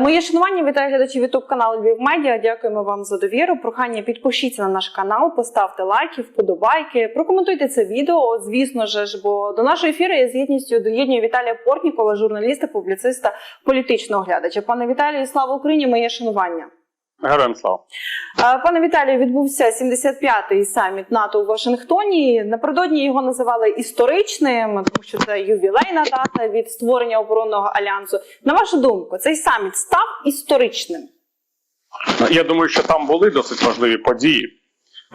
Моє шанування вітаю глядачів ютуб каналу Львів Медіа. Дякуємо вам за довіру. Прохання підпишіться на наш канал, поставте лайки, вподобайки, прокоментуйте це відео. Звісно ж, бо до нашого ефіру я з гідністю доєднюю Віталія Портнікова, журналіста, публіциста, політичного глядача. Пане Віталію, слава Україні! Моє шанування. Героям слава. Пане Віталію, відбувся 75-й саміт НАТО у Вашингтоні. Напередодні його називали історичним, тому що це ювілейна дата від створення оборонного альянсу. На вашу думку, цей саміт став історичним? Ну, Я думаю, що там були досить важливі події.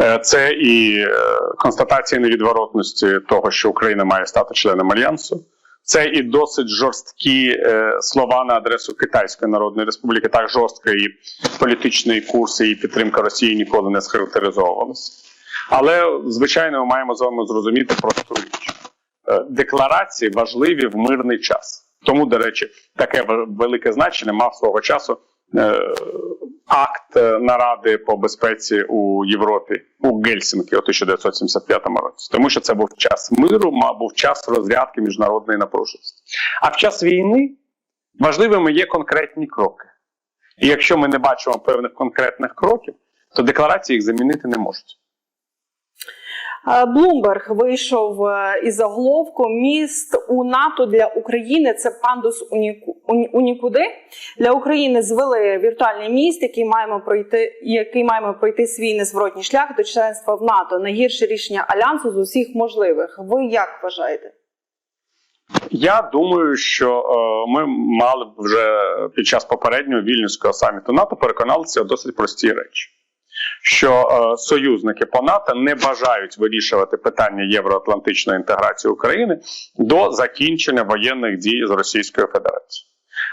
Е, Це і е, констатація невідворотності того, що Україна має стати членом альянсу. Це і досить жорсткі е, слова на адресу Китайської Народної Республіки. Так жорстко і політичний курс і підтримка Росії ніколи не схарактеризовувалися. Але звичайно, ми маємо з вами зрозуміти просту річ. Е, Декларації важливі в мирний час. Тому, до речі, таке велике значення мав свого часу е, акт е, наради по безпеці у Європі у Гельсінкі у 1975 році, тому що це був час миру, був час розрядки міжнародної напруженості. А в час війни важливими є конкретні кроки. І якщо ми не бачимо певних конкретних кроків, то декларації їх замінити не можуть. Е, Блумберг вийшов е, із заголовком міст у НАТО для України. Це пандус у ніку- у ні- у нікуди. Для України звели віртуальний міст, який маємо пройти, який маємо пройти свій незворотній шлях до членства в НАТО. Найгірше рішення альянсу з усіх можливих. Ви як вважаєте? Я думаю, що е, ми мали б вже під час попереднього вільнюського саміту НАТО переконалися досить прості речі. Що е, союзники по НАТО не бажають вирішувати питання євроатлантичної інтеграції України до закінчення воєнних дій з Російською Федерацією.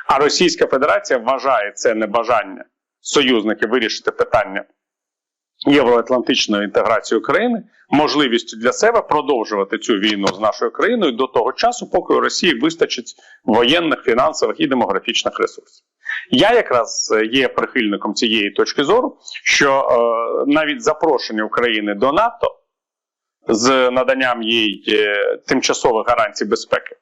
А Російська Федерація вважає це небажання союзників вирішити питання євроатлантичної інтеграції України можливістю для себе продовжувати цю війну з нашою країною до того часу, поки у Росії вистачить воєнних, фінансових і демографічних ресурсів. Я якраз е, є прихильником цієї точки зору, що е, навіть запрошення України до НАТО з наданням їй е, тимчасових гарантій безпеки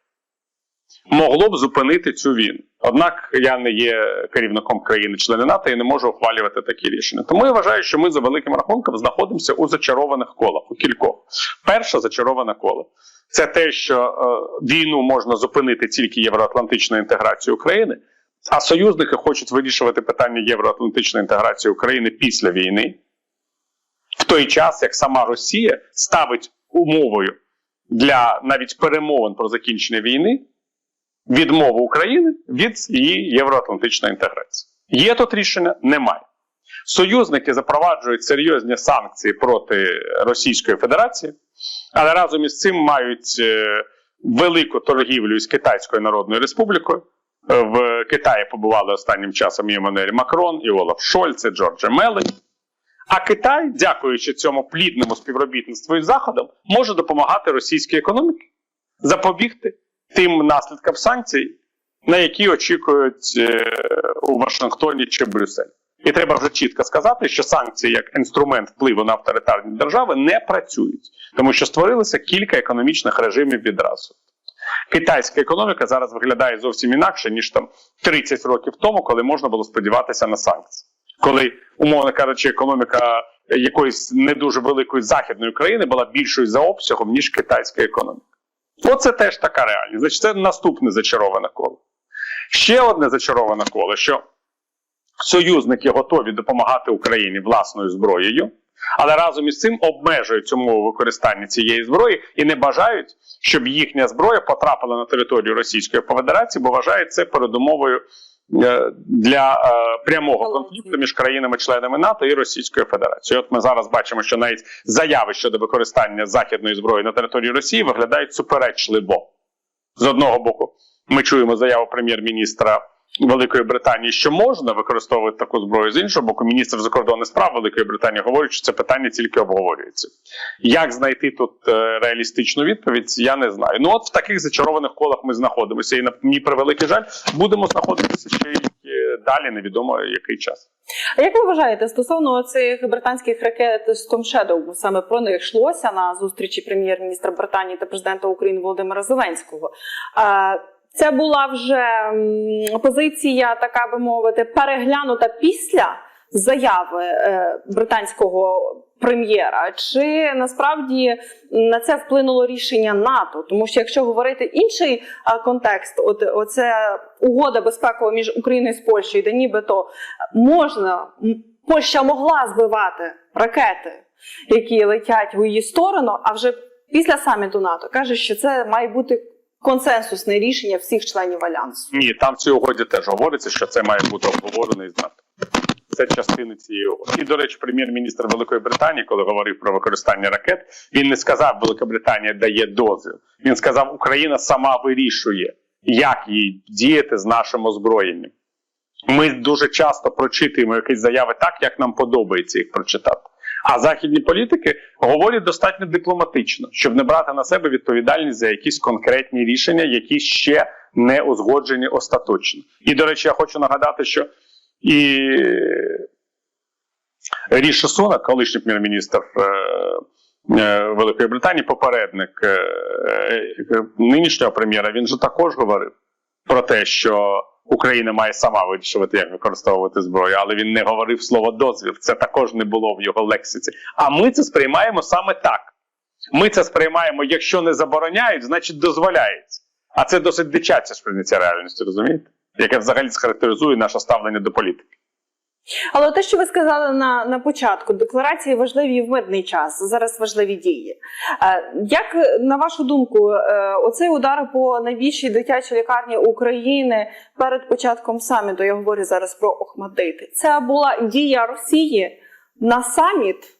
могло б зупинити цю війну. Однак я не є керівником країни-члени НАТО і не можу ухвалювати такі рішення. Тому я вважаю, що ми за великим рахунком знаходимося у зачарованих колах, у кількох. Перше зачароване коло це те, що е, війну можна зупинити тільки євроатлантичною інтеграцією України, а союзники хочуть вирішувати питання євроатлантичної інтеграції України після війни, в той час як сама Росія ставить умовою для навіть перемовин про закінчення війни відмову України від її євроатлантичної інтеграції. Є тут рішення? Немає. Союзники запроваджують серйозні санкції проти Російської Федерації, але разом із цим мають е, велику торгівлю з Китайською Народною Республікою. В Китаї побували останнім часом і Макрон, і Олаф Шольц, і Джорджа Мелені. А Китай, дякуючи цьому плідному співробітництву із Заходом, може допомагати російській економіці запобігти тим наслідкам санкцій, на які очікують е, у Вашингтоні чи Брюсселі. І треба вже чітко сказати, що санкції як інструмент впливу на авторитарні держави не працюють, тому що створилося кілька економічних режимів відразу. Китайська економіка зараз виглядає зовсім інакше, ніж там 30 років тому, коли можна було сподіватися на санкції. Коли, умовно кажучи, економіка якоїсь не дуже великої західної країни була більшою за обсягом, ніж китайська економіка. Оце теж така реальність. Значить, це наступне зачароване коло. Ще одне зачароване коло, що союзники готові допомагати Україні власною зброєю, але разом із цим обмежують умови використання цієї зброї і не бажають, щоб їхня зброя потрапила на територію Російської Федерації, бо вважають це передумовою е, для е, прямого конфлікту між країнами-членами НАТО і Російською Федерацією. От ми зараз бачимо, що навіть заяви щодо використання західної зброї на території Росії виглядають суперечливо. З одного боку, ми чуємо заяву прем'єр-міністра Великої Британії, що можна використовувати таку зброю. З іншого боку, міністр закордонних справ Великої Британії говорить, що це питання тільки обговорюється. Як знайти тут е, реалістичну відповідь, я не знаю. Ну от в таких зачарованих колах ми знаходимося, і на мій превеликий жаль, будемо знаходитися ще й е, далі, невідомо який час. А як ви вважаєте стосовно цих британських ракет Storm Shadow, саме про них йшлося на зустрічі прем'єр-міністра Британії та президента України Володимира Зеленського? Це була вже позиція, така би мовити, переглянута після заяви е, британського прем'єра. Чи насправді на це вплинуло рішення НАТО? Тому що якщо говорити інший контекст, от оце угода безпекова між Україною і Польщею, де нібито можна Польща могла збивати ракети, які летять в її сторону, а вже після саміту НАТО каже, що це має бути консенсусне рішення всіх членів альянсу. Ні, там в цій угоді теж говориться, що це має бути обговорено із НАТО. Це частини цієї угоди. І, до речі, прем'єр-міністр Великої Британії, коли говорив про використання ракет, він не сказав, Велика Британія дає дозвіл. Він сказав, Україна сама вирішує, як їй діяти з нашим озброєнням. Ми дуже часто прочитуємо якісь заяви так, як нам подобається їх прочитати. А західні політики говорять достатньо дипломатично, щоб не брати на себе відповідальність за якісь конкретні рішення, які ще не узгоджені остаточно. І, до речі, я хочу нагадати, що і Ріші Сунак, колишній прем'єр-міністр е, е, Великої Британії, попередник е, нинішнього прем'єра, він же також говорив про те, що Україна має сама вирішувати, як використовувати зброю, але він не говорив слово дозвіл. Це також не було в його лексиці. А ми це сприймаємо саме так. Ми це сприймаємо, якщо не забороняють, значить дозволяється. А це досить дичаче сприйняття реальності, розумієте? Яке взагалі схарактеризує наше ставлення до політики. Але те, що ви сказали на, на початку, декларації важливі в мирний час. Зараз важливі дії. Е, Як на вашу думку, е, оцей удар по найбільшій дитячій лікарні України перед початком саміту, я говорю зараз про Охмадити, це була дія Росії на саміт?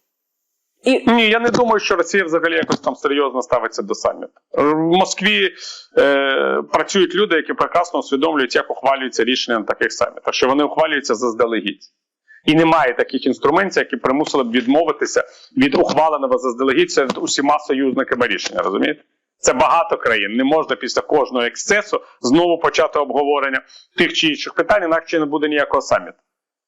І Ні, я не думаю, що Росія взагалі якось там серйозно ставиться до саміту. В Москві е, працюють люди, які прекрасно усвідомлюють, як ухвалюються рішення на таких самітах, що вони ухвалюються заздалегідь. І немає таких інструментів, які примусили б відмовитися від ухваленого заздалегідь серед усіма союзниками рішення. Розумієте? Це багато країн. Не можна після кожного ексцесу знову почати обговорення тих чи інших питань, інакше не буде ніякого саміту.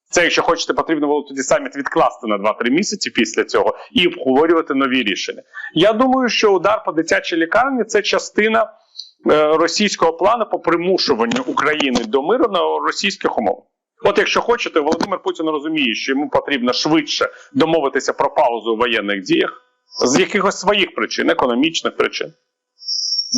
Це, якщо хочете, потрібно було тоді саміт відкласти на 2-3 місяці після цього і обговорювати нові рішення. Я думаю, що удар по дитячій лікарні це частина е, російського плану по примушуванню України до миру на російських умовах. От якщо хочете, Володимир Путін розуміє, що йому потрібно швидше домовитися про паузу у воєнних діях з якихось своїх причин, економічних причин,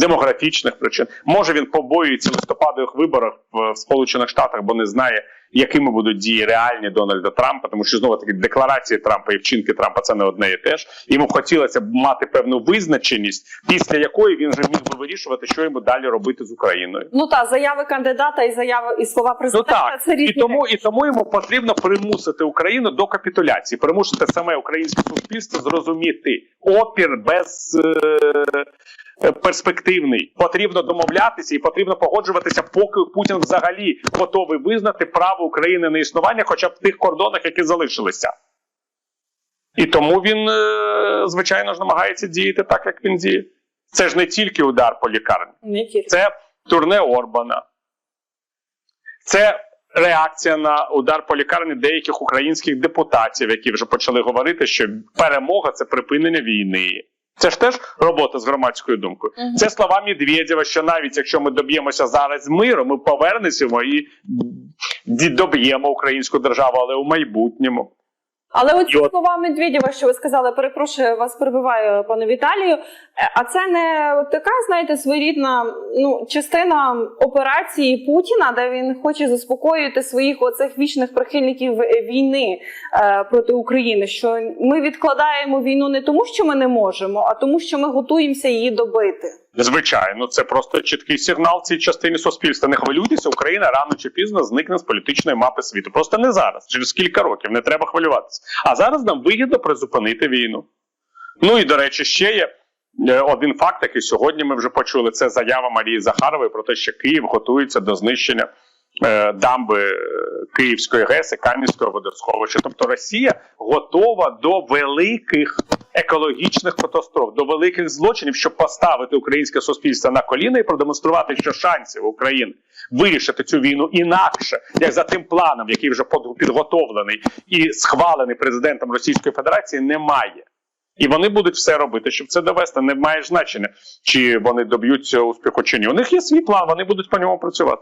демографічних причин. Може він побоюється листопадових виборів в Сполучених Штатах, бо не знає, якими будуть дії реальні Дональда Трампа, тому що знову таки декларації Трампа і вчинки Трампа це не одне і те ж. Йому б хотілося б мати певну визначеність, після якої він вже міг би вирішувати, що йому далі робити з Україною. ну та заяви кандидата і заяви і слова Ну президента так це і різні тому, і тому йому потрібно примусити Україну до капітуляції, примусити саме українське суспільство зрозуміти опір без е, перспективний. Потрібно домовлятися і потрібно погоджуватися, поки Путін взагалі готовий визнати право України на існування, хоча б в тих кордонах, які залишилися. І тому він, е, звичайно ж, намагається діяти так, як він діє. Це ж не тільки удар по лікарні. Це турне Орбана. Це реакція на удар по лікарні деяких українських депутатів, які вже почали говорити, що перемога це припинення війни. Це ж теж робота з громадською думкою. Мгм. Це слова Медведєва, що навіть якщо ми доб'ємося зараз миру, ми повернемося і доб'ємо українську державу, але у майбутньому. Але оці І слова Медведєва, що ви сказали, перепрошую, вас перебиваю, пане Віталію. Е, А це не така, знаєте, своєрідна ну, частина операції Путіна, де він хоче заспокоїти своїх оцих вічних прихильників е, війни е, проти України. Що ми відкладаємо війну не тому, що ми не можемо, а тому, що ми готуємося її добити. Звичайно, це просто чіткий сигнал цій частині суспільства. Не хвилюйтеся, Україна рано чи пізно зникне з політичної мапи світу. Просто не зараз, через кілька років. Не треба хвилюватися. А зараз нам вигідно призупинити війну. Ну і до речі, ще є е, один факт, який сьогодні ми вже почули. Це заява Марії Захарової про те, що Київ готується до знищення дамби е, Київської ГЕС і Кам'янського водосховища. Тобто Росія готова до великих екологічних катастроф, до великих злочинів, щоб поставити українське суспільство на коліна і продемонструвати, що шансів України вирішити цю війну інакше, як за тим планом, який вже підготовлений і схвалений президентом Російської Федерації, немає. І вони будуть все робити, щоб це довести. Не має значення, чи вони доб'ються успіху чи ні. У них є свій план, вони будуть по ньому працювати.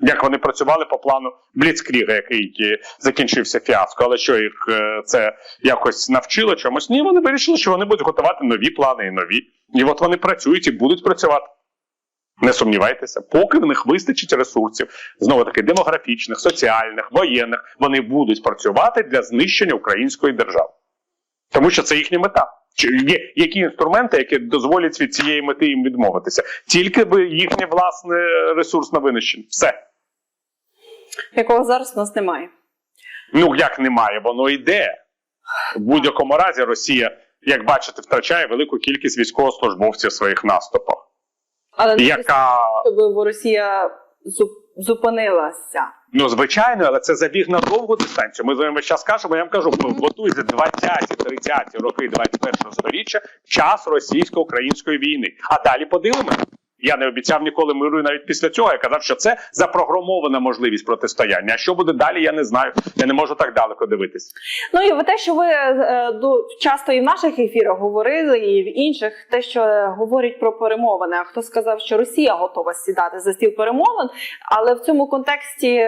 Як вони працювали по плану Бліцкріга, який е, закінчився фіаско, але що їх е, це якось навчило чомусь? Ні, вони вирішили, що вони будуть готувати нові плани і нові. І от вони працюють і будуть працювати. Не сумнівайтеся, поки в них вистачить ресурсів, знову таки демографічних, соціальних, воєнних, вони будуть працювати для знищення української держави. Тому що це їхня мета. Чи є які інструменти, які дозволять від цієї мети їм відмовитися? Тільки би їхнє власне ресурсне винищення. Все. Якого зараз у нас немає. Ну як немає, воно йде. В будь-якому разі Росія, як бачите, втрачає велику кількість військовослужбовців в своїх наступах. Але не Яка щоб Росія зупинилася. Ну, звичайно, але це забіг на довгу дистанцію. Ми з вами час кажемо, я вам кажу, готуйте 20-30 роки 21-го століття час російсько-української війни. А далі подивимося. Я не обіцяв ніколи миру і навіть після цього. Я казав, що це запрограмована можливість протистояння. А що буде далі, я не знаю. Я не можу так далеко дивитися. Ну і те, що ви е, до- часто і в наших ефірах говорили, і в інших, те, що говорять про перемовини. А хто сказав, що Росія готова сідати за стіл перемовин, але в цьому контексті.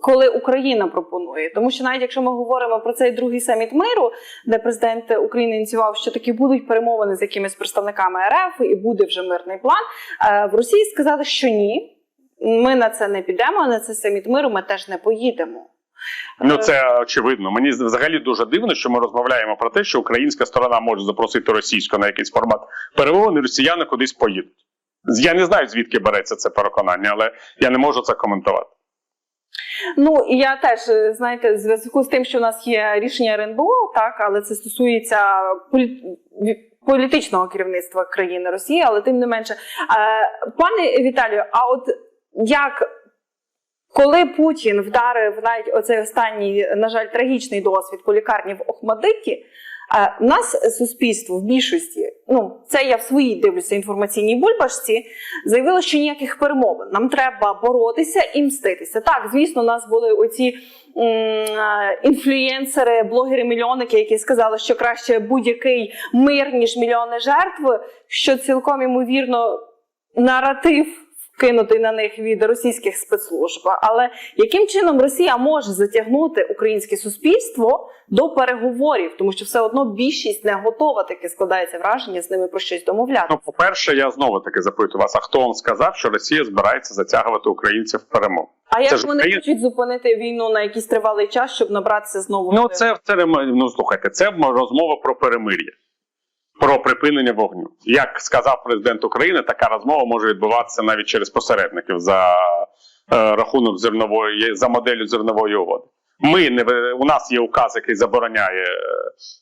Коли Україна пропонує, тому що навіть якщо ми говоримо про цей другий саміт миру, де президент України ініціював, що таки будуть перемовини з якимись представниками РФ і буде вже мирний план, е, в Росії сказали, що ні, ми на це не підемо, на цей саміт миру ми теж не поїдемо. Ну це очевидно. Мені взагалі дуже дивно, що ми розмовляємо про те, що українська сторона може запросити російську на якийсь формат перемовин, і росіяни кудись поїдуть. Я не знаю, звідки береться це переконання, але я не можу це коментувати. Ну і я теж е, знаєте, в зв'язку з тим, що у нас є рішення РНБО, так але це стосується полі... політичного керівництва країни Росії, але тим не менше, Е, пане Віталію, а от як коли Путін вдарив навіть оцей останній, на жаль, трагічний досвід по лікарні в Охмадиті, у нас суспільство в більшості, ну це я в своїй дивлюся інформаційній бульбашці, заявило, що ніяких перемовин. Нам треба боротися і мститися. Так, звісно, у нас були оці інфлюєнсери, блогери-мільйонники, які сказали, що краще будь-який мир, ніж мільйони жертв, що цілком ймовірно наратив. Кинутий на них від російських спецслужб, але яким чином Росія може затягнути українське суспільство до переговорів, тому що все одно більшість не готова, таке складається враження з ними про щось домовляти. Ну, по-перше, я знову таки запитую вас: а хто вам сказав, що Росія збирається затягувати українців в перемогу? А як вони Україна- хочуть зупинити війну на якийсь тривалий час, щоб набратися знову? Ну, це, це ну слухайте, це розмова про перемир'я, про припинення вогню. Як сказав президент України, така розмова може відбуватися навіть через посередників за е, рахунок зернової за моделлю зернової угоди. Ми не у нас є указ, який забороняє е,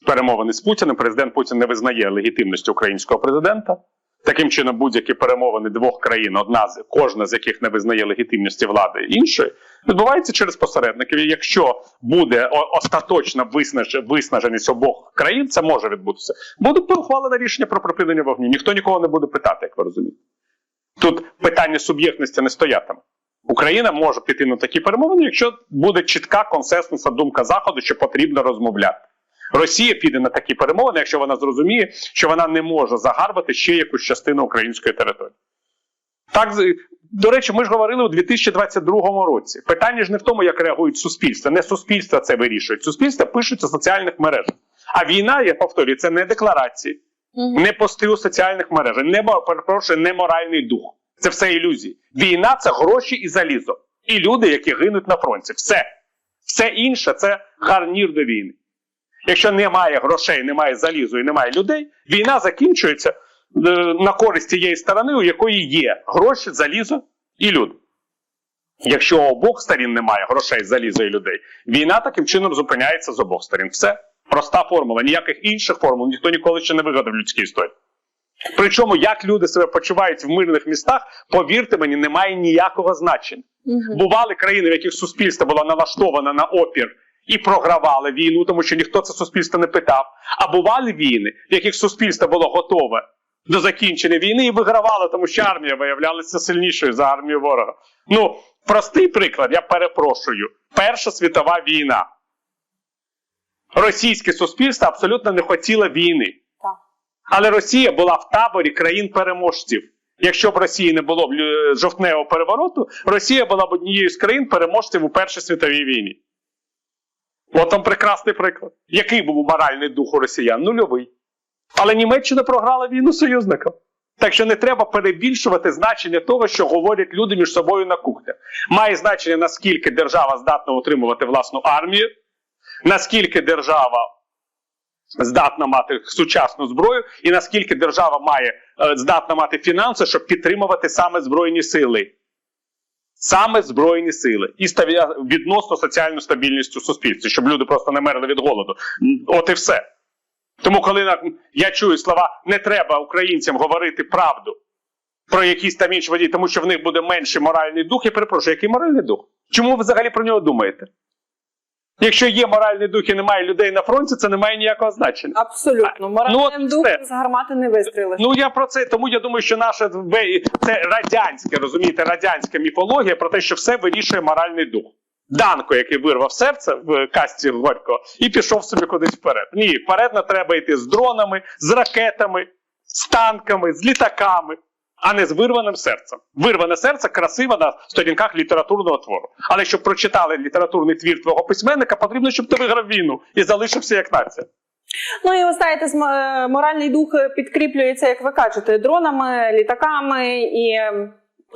перемовини з Путіним. Президент Путін не визнає легітимності українського президента. Таким чином, будь-які перемовини двох країн, одна з кожна з яких не визнає легітимності влади іншої, відбувається через посередників. І якщо буде остаточна виснаж... виснаженість обох країн, це може відбутися. Буде ухвалене рішення про припинення вогню. Ніхто нікого не буде питати, як ви розумієте. Тут питання суб'єктності не стоятиме. Україна може піти на такі перемовини, якщо буде чітка консенсусна думка Заходу, що потрібно розмовляти. Росія піде на такі перемовини, якщо вона зрозуміє, що вона не може загарбати ще якусь частину української території. Так, до речі, ми ж говорили у 2022 році. Питання ж не в тому, як реагують суспільства. Не суспільство це вирішують. Суспільство пишуть у соціальних мережах. А війна, я повторюю, це не декларації, не пости у соціальних мережах, не перепрошую, не моральний дух. Це все ілюзії. Війна це гроші і залізо. І люди, які гинуть на фронті. Все. Все інше це гарнір до війни. Якщо немає грошей, немає залізу і немає людей, війна закінчується е, на користь тієї сторони, у якої є гроші, залізо і люди. Якщо у обох сторін немає грошей, заліза і людей, війна таким чином зупиняється з обох сторін. Все проста формула. Ніяких інших формул ніхто ніколи ще не вигадав в людській історії. Причому, як люди себе почувають в мирних містах, повірте мені, немає ніякого значення. Мгм. Бували країни, в яких суспільство було налаштоване на опір і програвали війну, тому що ніхто це суспільство не питав. А бували війни, в яких суспільство було готове до закінчення війни і вигравало, тому що армія виявлялася сильнішою за армію ворога. Ну, простий приклад, я перепрошую. Перша світова війна. Російське суспільство абсолютно не хотіло війни. Але Росія була в таборі країн-переможців. Якщо б Росії не було б жовтневого перевороту, Росія була б однією з країн-переможців у Першій світовій війні. От вам прекрасний приклад. Який був моральний дух у росіян? Нульовий. Але Німеччина програла війну союзникам. Так що не треба перебільшувати значення того, що говорять люди між собою на кухнях. Має значення, наскільки держава здатна утримувати власну армію, наскільки держава здатна мати сучасну зброю, і наскільки держава має е, здатна мати фінанси, щоб підтримувати саме збройні сили. Саме збройні сили і відносно соціальну стабільність у суспільстві, щоб люди просто не мерли від голоду. От і все. Тому, коли я чую слова не треба українцям говорити правду про якісь там інші водії, тому що в них буде менший моральний дух, я перепрошую, який моральний дух? Чому ви взагалі про нього думаєте? Якщо є моральний дух і немає людей на фронті, це не має ніякого значення. Абсолютно. Моральним Ну, духом все. з гармати не вистрілиш. Ну я про це, тому я думаю, що наша це радянське, розумієте, радянська міфологія про те, що все вирішує моральний дух. Данко, який вирвав серце в касті Горького, і пішов собі кудись вперед. Ні, вперед не треба йти з дронами, з ракетами, з танками, з літаками, а не з вирваним серцем. Вирване серце красиво на сторінках літературного твору. Але щоб прочитали літературний твір твого письменника, потрібно, щоб ти виграв війну і залишився як нація. Ну і ви знаєте, е, моральний дух підкріплюється, як ви кажете, дронами, літаками і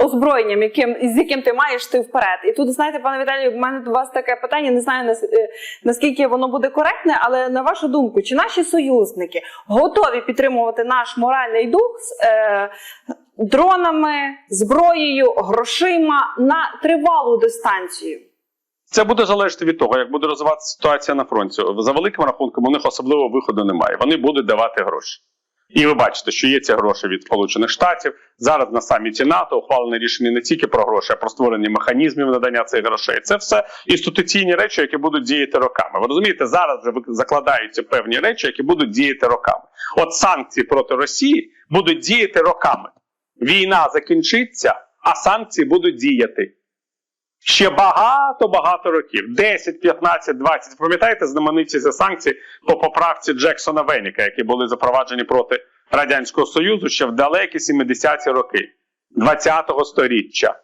озброєнням, яким з яким ти маєш ти вперед. І тут знаєте, пане Віталію, в мене до вас таке питання. Не знаю е, наскільки воно буде коректне, але на вашу думку, чи наші союзники готові підтримувати наш моральний дух е, дронами, зброєю, грошима на тривалу дистанцію? Це буде залежати від того, як буде розвиватися ситуація на фронті. За великим рахунком, у них особливого виходу немає. Вони будуть давати гроші. І ви бачите, що є ці гроші від Сполучених Штатів. Зараз на саміті НАТО ухвалене рішення не тільки про гроші, а про створення механізмів надання цих грошей. Це все інституційні речі, які будуть діяти роками. Ви розумієте, зараз вже закладаються певні речі, які будуть діяти роками. От санкції проти Росії будуть діяти роками. Війна закінчиться, а санкції будуть діяти. Ще багато багато років 10, 15, 20. Пам'ятаєте знамениті ці санкції по поправці Джексона Веніка, які були запроваджені проти Радянського Союзу ще в далекі 70-ті роки 20-го сторіччя.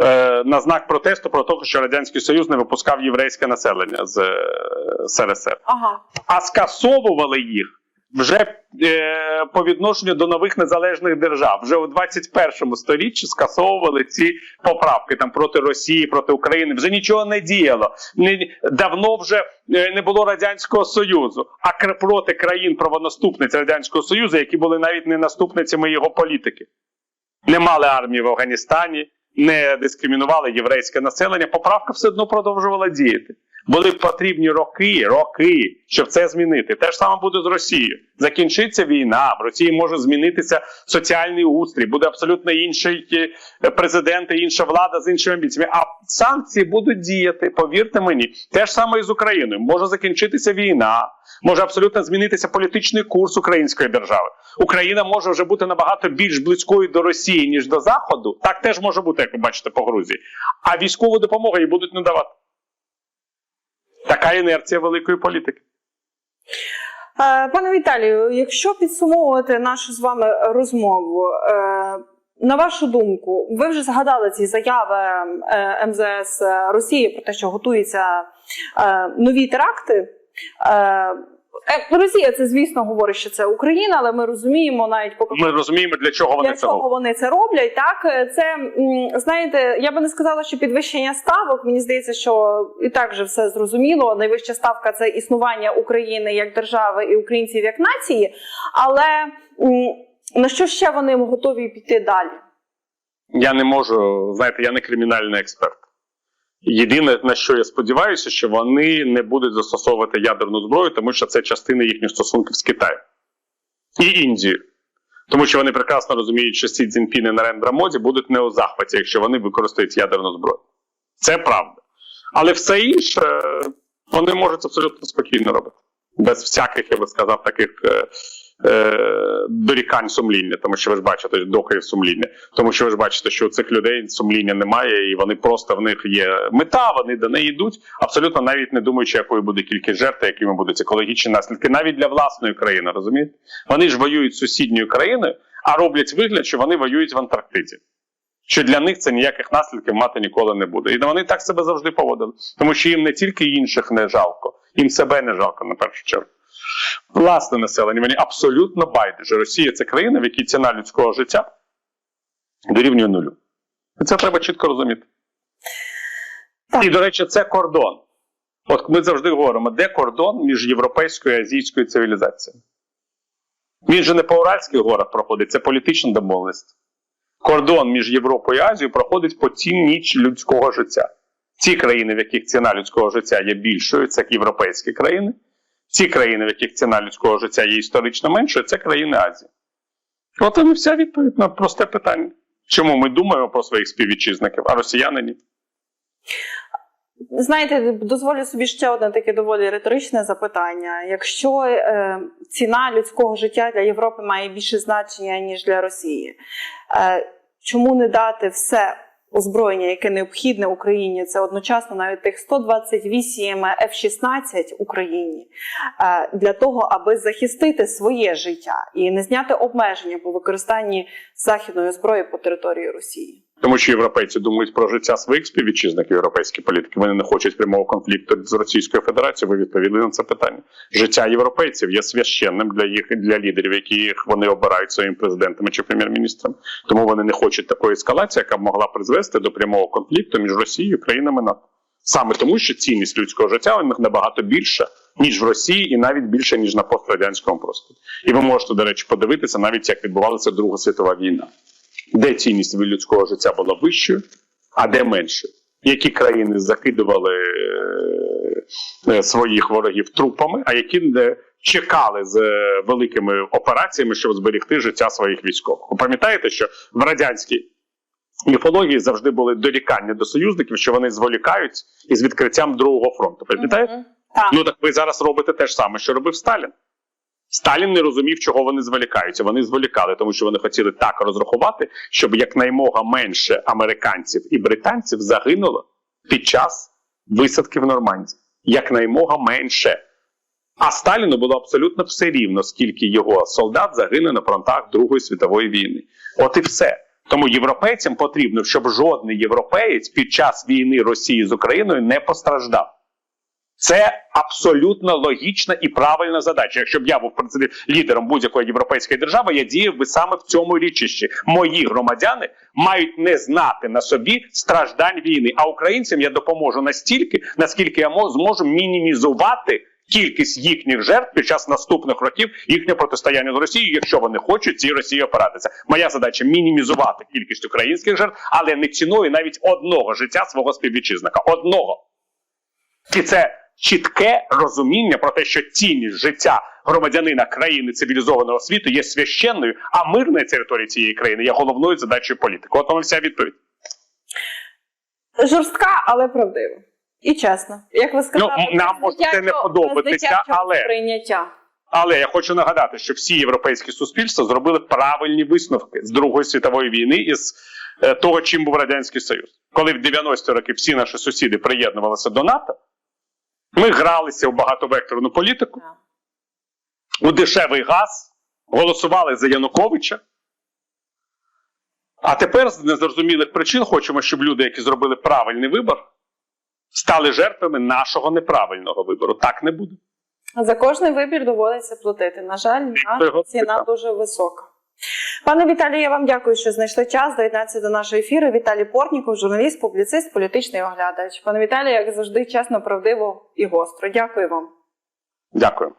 Е, на знак протесту про те, що Радянський Союз не випускав єврейське населення з е, СРСР Ага. а скасовували їх вже е, по відношенню до нових незалежних держав. Вже у 21 сторіччі скасовували ці поправки там проти Росії, проти України. Вже нічого не діяло. Не, давно вже е, не було радянського союзу, а проти країн правонаступниць радянського союзу, які були навіть не наступницями його політики. Не мали армії в Афганістані, не дискримінували єврейське населення. Поправка все одно продовжувала діяти. Були потрібні роки, роки, щоб це змінити. Те ж саме буде з Росією. Закінчиться війна. В Росії може змінитися соціальний устрій, буде абсолютно інший е, президент, інша влада з іншими амбіціями. А санкції будуть діяти. Повірте мені, те ж саме і з Україною. Може закінчитися війна, може абсолютно змінитися політичний курс української держави. Україна може вже бути набагато більш близькою до Росії ніж до Заходу. Так теж може бути, як ви бачите по Грузії. А військову допомогу їй будуть не давати. Така інерція великої політики. Е, Пане Віталію, якщо підсумовувати нашу з вами розмову, е, на вашу думку, ви вже згадали ці заяви е, МЗС Росії про те, що готуються нові теракти. Е, е, Росія це, звісно, говорить, що це Україна, але ми розуміємо навіть поки Ми розуміємо, для чого вони для це чого вони це роблять. Так це знаєте, я би не сказала, що підвищення ставок. Мені здається, що і так же все зрозуміло. Найвища ставка це існування України як держави і українців як нації. Але на що ще вони готові піти далі? Я не можу, знаєте, я не кримінальний експерт. Єдине, на що я сподіваюся, що вони не будуть застосовувати ядерну зброю, тому що це частина їхніх стосунків з Китаєм і Індією. Тому що вони прекрасно розуміють, що Сі Цзіньпін і Нарендра Моді будуть не у захваті, якщо вони використають ядерну зброю. Це правда. Але все інше е, вони можуть абсолютно спокійно робити. Без всяких, я би сказав, таких е, дорікань сумління, тому що ви ж бачите доказів сумління. Тому що ви ж бачите, що у цих людей сумління немає, і вони просто в них є мета, вони до неї йдуть, абсолютно навіть не думаючи, якою буде кількість жертв, якими будуть екологічні наслідки, навіть для власної країни, розумієте? Вони ж воюють з сусідньою країною, а роблять вигляд, що вони воюють в Антарктиді. Що для них це ніяких наслідків мати ніколи не буде. І вони так себе завжди поводили. Тому що їм не тільки інших не жалко, їм себе не жалко на першу чергу. Власне населення мені абсолютно байдуже. Росія це країна, в якій ціна людського життя дорівнює нулю. І це треба чітко розуміти. Так. І, до речі, це кордон. От ми завжди говоримо, де кордон між європейською і азійською цивілізацією. Він же не по Уральських горах проходить, це політична домовленість. Кордон між Європою і Азією проходить по ціні людського життя. Ті країни, в яких ціна людського життя є більшою, це європейські країни. Ті країни, в яких ціна людського життя є історично меншою, це країни Азії. От і вся відповідь на просте питання. Чому ми думаємо про своїх співвітчизників, а росіяни ні? Знаєте, дозволю собі ще одне таке доволі риторичне запитання. Якщо е, ціна людського життя для Європи має більше значення ніж для Росії, е, чому не дати все озброєння, яке необхідне Україні? Це одночасно навіть тих 128 F-16 Україні е, для того, аби захистити своє життя і не зняти обмеження по використанні західної зброї по території Росії. Тому що європейці думають про життя своїх співвітчизників, європейські політики. Вони не хочуть прямого конфлікту з Російською Федерацією. Ви відповіли на це питання. Життя європейців є священним для їх для лідерів, яких вони обирають своїм президентами чи прем'єр-міністром. Тому вони не хочуть такої ескалації, яка б могла призвести до прямого конфлікту між Росією і країнами НАТО. Саме тому, що цінність людського життя у них набагато більша, ніж в Росії, і навіть більше, ніж на пострадянському просторі. І ви можете, до речі, подивитися, навіть як відбувалася Друга світова війна де цінність людського життя була вищою, а де меншою. Які країни закидували е, е, своїх ворогів трупами, а які не чекали з е, великими операціями, щоб зберегти життя своїх військових. Ви пам'ятаєте, що в радянській міфології завжди були дорікання до союзників, що вони зволікають із відкриттям другого фронту. Пам'ятаєте? Так. Ну так ви зараз робите те ж саме, що робив Сталін. Сталін не розумів, чого вони зволікаються. Вони зволікали, тому що вони хотіли так розрахувати, щоб якнаймога менше американців і британців загинуло під час висадки в Нормандії. Якнаймога менше. А Сталіну було абсолютно все рівно, скільки його солдат загине на фронтах Другої світової війни. От і все. Тому європейцям потрібно, щоб жодний європеєць під час війни Росії з Україною не постраждав. Це абсолютно логічна і правильна задача. Якщо б я був лідером будь-якої європейської держави, я діяв би саме в цьому річищі. Мої громадяни мають не знати на собі страждань війни. А українцям я допоможу настільки, наскільки я зможу мінімізувати кількість їхніх жертв під час наступних років їхнього протистояння з Росією, якщо вони хочуть цій Росії опиратися. Моя задача мінімізувати кількість українських жертв, але не ціною навіть одного життя свого співвітчизника. Одного. І це чітке розуміння про те, що цінність життя громадянина країни цивілізованого світу є священною, а мир на території цієї країни є головною задачею політики. От вам вся відповідь. Жорстка, але правдива. І чесно. Як ви сказали, Ну, нам може це не подобатися, але- сприйняття. Але я хочу нагадати, що всі європейські суспільства зробили правильні висновки з Другої світової війни і з е, того, чим був радянський союз. Коли в 90-ті роки всі наші сусіди приєднувалися до НАТО, ми гралися в багатовекторну політику. у дешевий газ, голосували за Януковича. А тепер з незрозумілих причин хочемо, щоб люди, які зробили правильний вибір, стали жертвами нашого неправильного вибору. Так не буде. За кожний вибір доводиться платити. На жаль, ціна дуже висока. Пане Віталію, я вам дякую, що знайшли час доєднатися до нашого ефіру. Віталій Портніков, журналіст, публіцист, політичний оглядач. Пане Віталію, як завжди, чесно, правдиво і гостро. Дякую вам. Дякую.